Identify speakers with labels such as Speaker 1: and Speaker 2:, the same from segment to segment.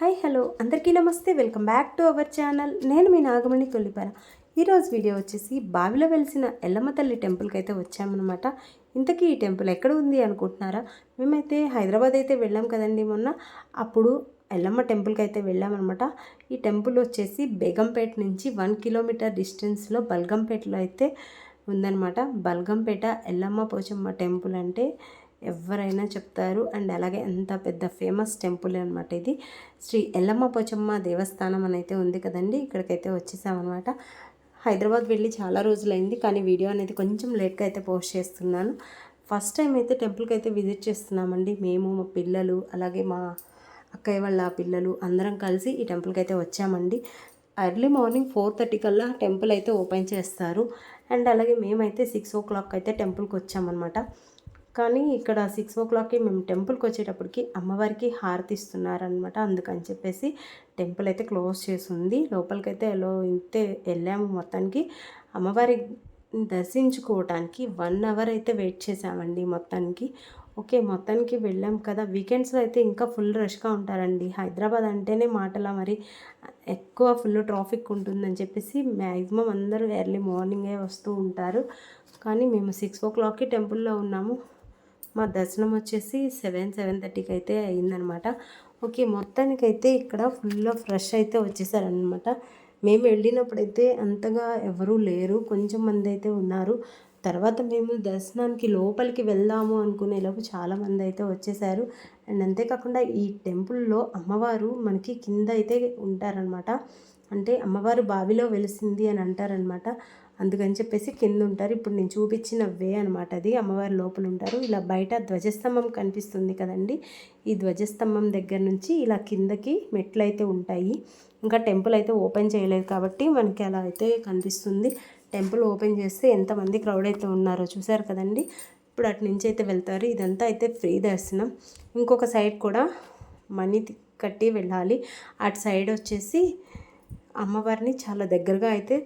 Speaker 1: Hi hello. అందరికీ నమస్తే. Welcome back to our channel. నేను మీ నాగమణి కొల్లిపార ఈరోజు వీడియో వచ్చేసి బావిలో వెలిసిన ఎల్లమ్మ తల్లి టెంపుల్కి అయితే వచ్చామన్నమాట. ఇంతకీ ఈ టెంపుల్ ఎక్కడ ఉంది అనుకుంటున్నారా? మేమైతే హైదరాబాద్ అయితే వెళ్ళాం కదండి మొన్న. అప్పుడు ఎల్లమ్మ టెంపుల్కి అయితే వెళ్ళామన్నమాట. ఈ టెంపుల్ వచ్చేసి బేగంపేట నుంచి వన్ కిలోమీటర్ డిస్టెన్స్లో బల్గంపేటలో అయితే ఉందన్నమాట. బల్గంపేట ఎల్లమ్మ పోచమ్మ టెంపుల్ అంటే ఎవరైనా చెప్తారు. అండ్ అలాగే ఎంత పెద్ద ఫేమస్ టెంపుల్ అనమాట ఇది. శ్రీ ఎల్లమ్మ పోచమ్మ దేవస్థానం అని అయితే ఉంది కదండి. ఇక్కడికైతే వచ్చేసామన్నమాట. హైదరాబాద్ వెళ్ళి చాలా రోజులైంది కానీ వీడియో అనేది కొంచెం లేట్గా అయితే పోస్ట్ చేస్తున్నాను. ఫస్ట్ టైం అయితే టెంపుల్కి అయితే విజిట్ చేస్తున్నామండి. మేము మా పిల్లలు అలాగే మా అక్కయ్య వాళ్ళ పిల్లలు అందరం కలిసి ఈ టెంపుల్కి అయితే వచ్చామండి. ఎర్లీ మార్నింగ్ ఫోర్ థర్టీ కల్లా టెంపుల్ అయితే ఓపెన్ చేస్తారు. అండ్ అలాగే మేమైతే సిక్స్ ఓ క్లాక్ అయితే టెంపుల్కి వచ్చామన్నమాట. కానీ ఇక్కడ సిక్స్ ఓ క్లాక్కి మేము టెంపుల్కి వచ్చేటప్పటికి అమ్మవారికి హారతి ఇస్తున్నారనమాట అందుకని చెప్పేసి టెంపుల్ అయితే క్లోజ్ చేసి ఉంది లోపలికైతే ఎలా ఇంతే వెళ్ళాము మొత్తానికి. అమ్మవారి దర్శించుకోవటానికి వన్ అవర్ అయితే వెయిట్ చేసామండి మొత్తానికి. ఓకే మొత్తానికి వెళ్ళాం కదా. వీకెండ్స్లో అయితే ఇంకా ఫుల్ రష్గా ఉంటారండి. హైదరాబాద్ అంటేనే మాటలా మరి ఎక్కువ ఫుల్ ట్రాఫిక్ ఉంటుందని చెప్పేసి మ్యాక్సిమం అందరూ ఎర్లీ మార్నింగే వస్తూ ఉంటారు. కానీ మేము సిక్స్ ఓ క్లాక్కి టెంపుల్లో ఉన్నాము. మా దర్శనం వచ్చేసి సెవెన్ సెవెన్ థర్టీకి అయితే అయిందనమాట. ఓకే మొత్తానికైతే ఇక్కడ ఫుల్గా ఫ్రెష్ అయితే వచ్చేసారనమాట. మేము వెళ్ళినప్పుడైతే అంతగా ఎవరూ లేరు కొంచెం మంది అయితే ఉన్నారు. తర్వాత మేము దర్శనానికి లోపలికి వెళ్దాము అనుకునేలోపు చాలామంది అయితే వచ్చేసారు. అండ్ అంతేకాకుండా ఈ టెంపుల్లో అమ్మవారు మనకి కింద అయితే ఉంటారనమాట. అంటే అమ్మవారు బావిలో వెలిసింది అని అంటారనమాట. అందుకని చెప్పేసి కింద ఉంటారు ఇప్పుడు నేను చూపించిన వే అనమాట అది. అమ్మవారి లోపల ఉంటారు ఇలా బయట ధ్వజస్తంభం కనిపిస్తుంది కదండి. ఈ ధ్వజస్తంభం దగ్గర నుంచి ఇలా కిందకి మెట్లు అయితే ఉంటాయి. ఇంకా టెంపుల్ అయితే ఓపెన్ చేయలేదు కాబట్టి మనకి అలా అయితే కనిపిస్తుంది. టెంపుల్ ఓపెన్ చేస్తే ఎంతమంది క్రౌడ్ అయితే ఉన్నారో చూసారు కదండి. ఇప్పుడు అటు నుంచి అయితే వెళ్తారు. ఇదంతా అయితే ఫ్రీ దర్శనం. ఇంకొక సైడ్ కూడా మనీ కట్టి వెళ్ళాలి. అటు సైడ్ వచ్చేసి అమ్మవారిని చాలా దగ్గరగా అయితే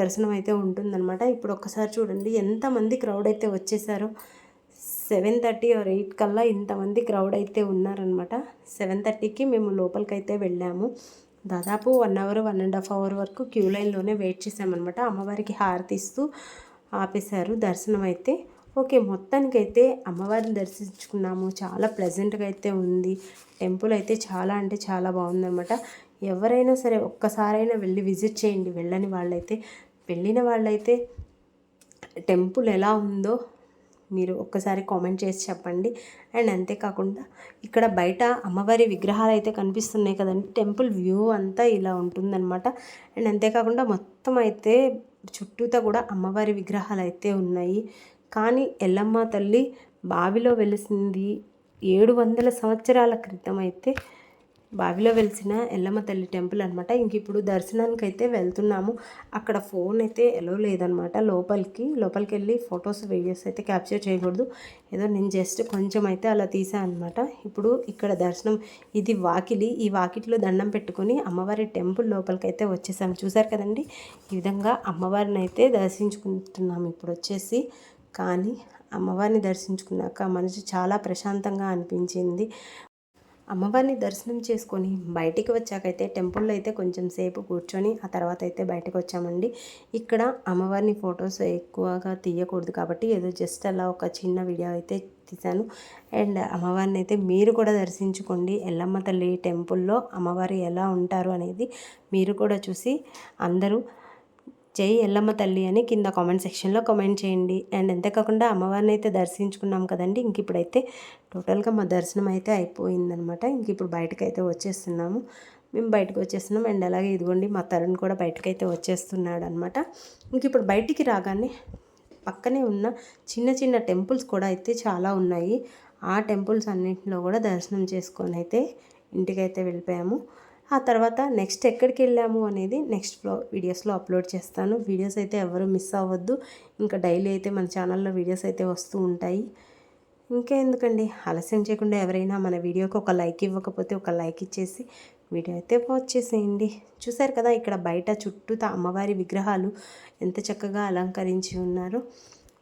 Speaker 1: దర్శనం అయితే ఉంటుందన్నమాట. ఇప్పుడు ఒక్కసారి చూడండి ఎంతమంది క్రౌడ్ అయితే వచ్చేసారో సెవెన్ థర్టీ ఆర్ ఎయిట్ కల్లా ఇంతమంది క్రౌడ్ అయితే ఉన్నారనమాట సెవెన్ థర్టీకి మేము లోపలికి అయితే వెళ్ళాము. దాదాపు one hour one and half hour వరకు క్యూ లైన్లోనే వెయిట్ చేసామన్నమాట అమ్మవారికి హారతి ఇస్తూ ఆపేశారు దర్శనం అయితే ఓకే మొత్తానికైతే అమ్మవారిని దర్శించుకున్నాము. చాలా ప్లెజెంట్గా అయితే ఉంది. టెంపుల్ అయితే చాలా అంటే చాలా బాగుందన్నమాట. ఎవరైనా సరే ఒక్కసారైనా వెళ్ళి విజిట్ చేయండి వెళ్ళని వాళ్ళైతే. వెళ్ళిన వాళ్ళైతే టెంపుల్ ఎలా ఉందో మీరు ఒక్కసారి కామెంట్ చేసి చెప్పండి. అండ్ అంతేకాకుండా ఇక్కడ బయట అమ్మవారి విగ్రహాలు అయితే కనిపిస్తున్నాయి కదండి. టెంపుల్ వ్యూ అంతా ఇలా ఉంటుందన్నమాట. అండ్ అంతేకాకుండా మొత్తం అయితే చుట్టూతా కూడా అమ్మవారి విగ్రహాలు అయితే ఉన్నాయి. కానీ ఎల్లమ్మ తల్లి బావిలో వెలిసింది ఏడు వందల సంవత్సరాల క్రితం అయితే బావిలో వెలిసిన ఎల్లమ్మ తల్లి టెంపుల్ అనమాట ఇంక ఇప్పుడు దర్శనానికి అయితే వెళ్తున్నాము. అక్కడ ఫోన్ అయితే ఎలో లేదనమాట లోపలికి లోపలికి వెళ్ళి ఫొటోస్ వీడియోస్ అయితే క్యాప్చర్ చేయకూడదు. ఏదో నేను జస్ట్ కొంచెం అయితే అలా తీసాను అనమాట ఇప్పుడు ఇక్కడ దర్శనం ఇది వాకిలి. ఈ వాకిట్లో దండం పెట్టుకొని అమ్మవారి టెంపుల్ లోపలికి అయితే వచ్చేసాము. చూసారు కదండి? ఈ విధంగా అమ్మవారిని అయితే దర్శించుకుంటున్నాము. ఇప్పుడు వచ్చేసి కానీ అమ్మవారిని దర్శించుకున్నాక మనసు చాలా ప్రశాంతంగా అనిపించింది. అమ్మవారిని దర్శనం చేసుకొని బయటికి వచ్చాకైతే టెంపుల్లో అయితే కొంచెం సేపు కూర్చొని ఆ తర్వాత అయితే బయటకు వచ్చామండి. ఇక్కడ అమ్మవారిని ఫొటోస్ ఎక్కువగా తీయకూడదు కాబట్టి ఏదో జస్ట్ అలా ఒక చిన్న వీడియో అయితే తీశాను. అండ్ అమ్మవారిని అయితే మీరు కూడా దర్శించుకోండి. ఎల్లమ్మ తల్లి టెంపుల్లో అమ్మవారు ఎలా ఉంటారు అనేది మీరు కూడా చూసి అందరూ జై ఎల్లమ్మ తల్లి అని కింద కామెంట్ సెక్షన్లో కామెంట్ చేయండి. అండ్ అంతేకాకుండా అమ్మవారిని అయితే దర్శించుకున్నాం కదండి. ఇంక ఇప్పుడైతే టోటల్గా మా దర్శనం అయితే అయిపోయిందనమాట. ఇంక ఇప్పుడు బయటకు అయితే వచ్చేస్తున్నాము. మేము బయటకు వచ్చేస్తున్నాం. అండ్ అలాగే ఇదిగోండి మా తరుణ్ కూడా బయటకైతే వచ్చేస్తున్నాడు అనమాట ఇంక ఇప్పుడు బయటికి రాగానే పక్కనే ఉన్న చిన్న చిన్న టెంపుల్స్ కూడా అయితే చాలా ఉన్నాయి. ఆ టెంపుల్స్ అన్నింటిలో కూడా దర్శనం చేసుకొని అయితే ఇంటికైతే వెళ్ళిపోయాము. ఆ తర్వాత నెక్స్ట్ ఎక్కడికి వెళ్ళాము అనేది నెక్స్ట్ ఫ్లో వీడియోస్లో అప్లోడ్ చేస్తాను. వీడియోస్ అయితే ఎవరు మిస్ అవ్వద్దు. ఇంకా డైలీ అయితే మన ఛానల్లో వీడియోస్ అయితే వస్తూ ఉంటాయి. ఇంకా ఎందుకండి? ఆలస్యం చేయకుండా ఎవరైనా మన వీడియోకి ఒక లైక్ ఇవ్వకపోతే ఒక లైక్ ఇచ్చేసి వీడియో అయితే వాచ్ చేసేయండి. చూసారు కదా ఇక్కడ బయట చుట్టూ అమ్మవారి విగ్రహాలు ఎంత చక్కగా అలంకరించి ఉన్నారు.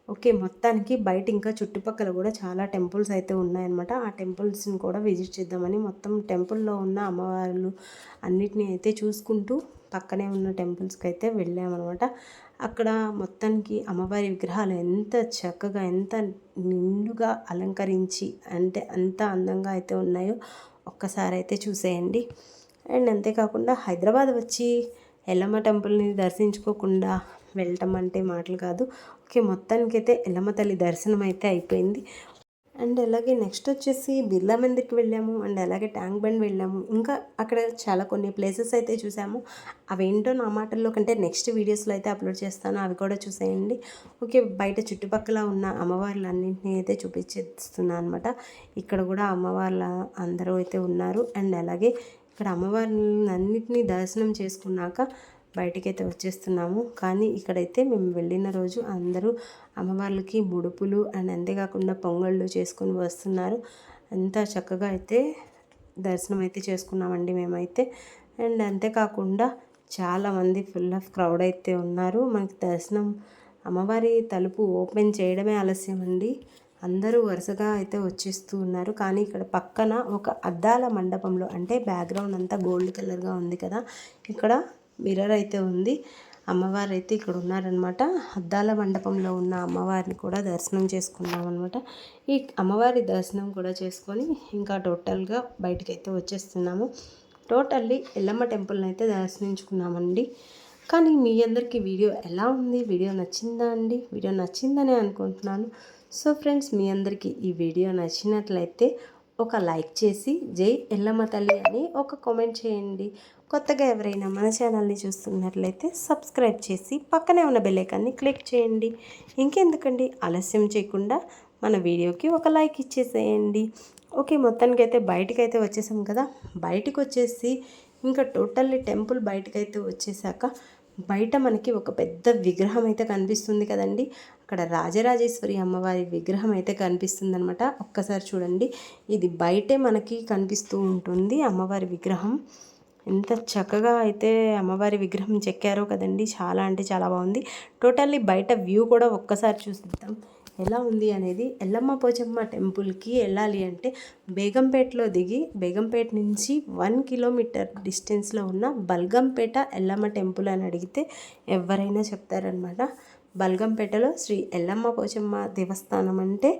Speaker 1: ఓకే మొత్తానికి బయట ఇంకా చుట్టుపక్కల కూడా చాలా టెంపుల్స్ అయితే ఉన్నాయన్నమాట. ఆ టెంపుల్స్ని కూడా విజిట్ చేద్దామని మొత్తం టెంపుల్లో ఉన్న అమ్మవార్లు అన్నిటినీ అయితే చూసుకుంటూ పక్కనే ఉన్న టెంపుల్స్కి అయితే వెళ్ళామన్నమాట. అక్కడ మొత్తానికి అమ్మవారి విగ్రహాలు ఎంత చక్కగా ఎంత నిండుగా అలంకరించి అంటే అంత అందంగా అయితే ఉన్నాయో ఒక్కసారి అయితే చూసేయండి. అండ్ అంతేకాకుండా హైదరాబాద్ వచ్చి ఎల్లమ్మ టెంపుల్ని దర్శించుకోకుండా వెళ్ళటం అంటే మాటలు కాదు. ఓకే మొత్తానికైతే ఎల్లమ్మ తల్లి దర్శనం అయితే అయిపోయింది. అండ్ అలాగే నెక్స్ట్ వచ్చేసి బిర్లా మందిర్కి వెళ్ళాము? అండ్ అలాగే ట్యాంక్ బండ్ వెళ్ళాము. ఇంకా అక్కడ చాలా కొన్ని ప్లేసెస్ అయితే చూసాము. అవేంటో నా మాటల్లో కంటే నెక్స్ట్ వీడియోస్లో అయితే అప్లోడ్ చేస్తాను. అవి కూడా చూసేయండి. ఓకే బయట చుట్టుపక్కల ఉన్న అమ్మవార్లు అన్నింటినీ అయితే చూపించేస్తున్నాను అనమాట ఇక్కడ కూడా అమ్మవార్ల అందరూ అయితే ఉన్నారు. అండ్ అలాగే ఇక్కడ అమ్మవారిని అన్నింటినీ దర్శనం చేసుకున్నాక బయటికైతే వచ్చేస్తున్నాము. కానీ ఇక్కడైతే మేము వెళ్ళిన రోజు అందరూ అమ్మవార్లకి ముడుపులు అండ్ అంతేకాకుండా పొంగళ్ళు చేసుకొని వస్తున్నారు. అంతా చక్కగా అయితే దర్శనం అయితే చేసుకున్నామండి మేమైతే. అండ్ అంతేకాకుండా చాలామంది ఫుల్ ఆఫ్ క్రౌడ్ అయితే ఉన్నారు. మనకి దర్శనం అమ్మవారి తలుపు ఓపెన్ చేయడమే ఆలస్యం అండి అందరూ వరుసగా అయితే వచ్చేస్తూ ఉన్నారు. కానీ ఇక్కడ పక్కన ఒక అద్దాల మండపంలో అంటే బ్యాక్గ్రౌండ్ అంతా గోల్డ్ కలర్గా ఉంది కదా ఇక్కడ మిర్రర్ అయితే ఉంది. అమ్మవారు అయితే ఇక్కడ ఉన్నారనమాట అద్దాల మండపంలో ఉన్న అమ్మవారిని కూడా దర్శనం చేసుకున్నాం అనమాట ఈ అమ్మవారి దర్శనం కూడా చేసుకొని ఇంకా టోటల్గా బయటకు అయితే వచ్చేస్తున్నాము. టోటల్లీ ఎల్లమ్మ టెంపుల్ని అయితే దర్శించుకున్నామండి. కానీ మీ అందరికీ వీడియో ఎలా ఉంది? వీడియో నచ్చిందా అండి? వీడియో నచ్చిందనే అనుకుంటున్నాను. సో ఫ్రెండ్స్ మీ అందరికీ ఈ వీడియో నచ్చినట్లయితే ఒక లైక్ చేసి జై ఎల్లమ్మ తల్లి అని ఒక కామెంట్ చేయండి. కొత్తగా ఎవరైనా మన ఛానల్ని చూస్తున్నట్లయితే సబ్స్క్రైబ్ చేసి పక్కనే ఉన్న బెల్లైకాన్ని క్లిక్ చేయండి. ఇంకెందుకండి? ఆలస్యం చేయకుండా మన వీడియోకి ఒక లైక్ ఇచ్చేసేయండి. ఓకే మొత్తానికి అయితే బయటకైతే అయితే వచ్చేసాం కదా. బయటకు వచ్చేసి ఇంకా టోటల్లీ టెంపుల్ బయటకైతే వచ్చేసాక బయట మనకి ఒక పెద్ద విగ్రహం అయితే కనిపిస్తుంది కదండి. అక్కడ రాజరాజేశ్వరి అమ్మవారి విగ్రహం అయితే కనిపిస్తుంది అనమాట ఒక్కసారి చూడండి. ఇది బయటే మనకి కనిపిస్తూ ఉంటుంది అమ్మవారి విగ్రహం. ఎంత చక్కగా అయితే అమ్మవారి విగ్రహం చెక్కారో కదండి. చాలా అంటే చాలా బాగుంది. టోటల్లీ బయట వ్యూ కూడా ఒక్కసారి చూసిద్దాం. ఎలా ఉంది అనేది ఎల్లమ్మ పోచమ్మ టెంపుల్కి వెళ్ళాలి అంటే బేగంపేటలో దిగి బేగంపేట నుంచి వన్ కిలోమీటర్ డిస్టెన్స్లో ఉన్న బల్గంపేట ఎల్లమ్మ టెంపుల్ అని అడిగితే ఎవరైనా చెప్తారనమాట బల్గంపేటలో శ్రీ ఎల్లమ్మ పోచమ్మ దేవస్థానం అంటే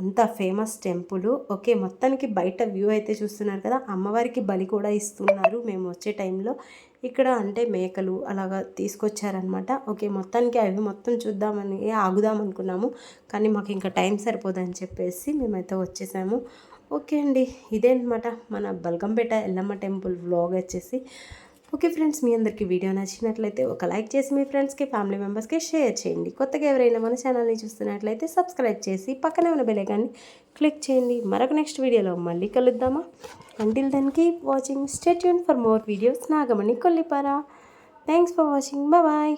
Speaker 1: అంత ఫేమస్ టెంపుల్. ఓకే మొత్తానికి బయట వ్యూ అయితే చూస్తున్నారు కదా అమ్మవారికి బలి కూడా ఇస్తున్నారు మేము వచ్చే టైంలో. ఇక్కడ అంటే మేకలు అలాగా తీసుకొచ్చారనమాట ఓకే మొత్తానికి అవి మొత్తం చూద్దామని ఆగుదాం అనుకున్నాము కానీ మాకు ఇంకా టైం సరిపోదని చెప్పేసి మేమైతే వచ్చేసాము. ఓకే అండి ఇదే అనమాట మన బల్గంపేట ఎల్లమ్మ టెంపుల్ వ్లాగ్ వచ్చేసి. ఓకే ఫ్రెండ్స్ మీ అందరికీ వీడియో నచ్చినట్లయితే ఒక లైక్ చేసి మీ ఫ్రెండ్స్కి ఫ్యామిలీ మెంబర్స్కి షేర్ చేయండి. కొత్తగా ఎవరైనా మన ఛానల్ని చూస్తున్నట్లయితే సబ్స్క్రైబ్ చేసి పక్కనే ఉన్న బెలైకాన్ని క్లిక్ చేయండి. మరొక నెక్స్ట్ వీడియోలో మళ్ళీ కలుద్దామా? Until then keep watching stay tuned for more videos Nagamani Kollipara. Thanks for watching bye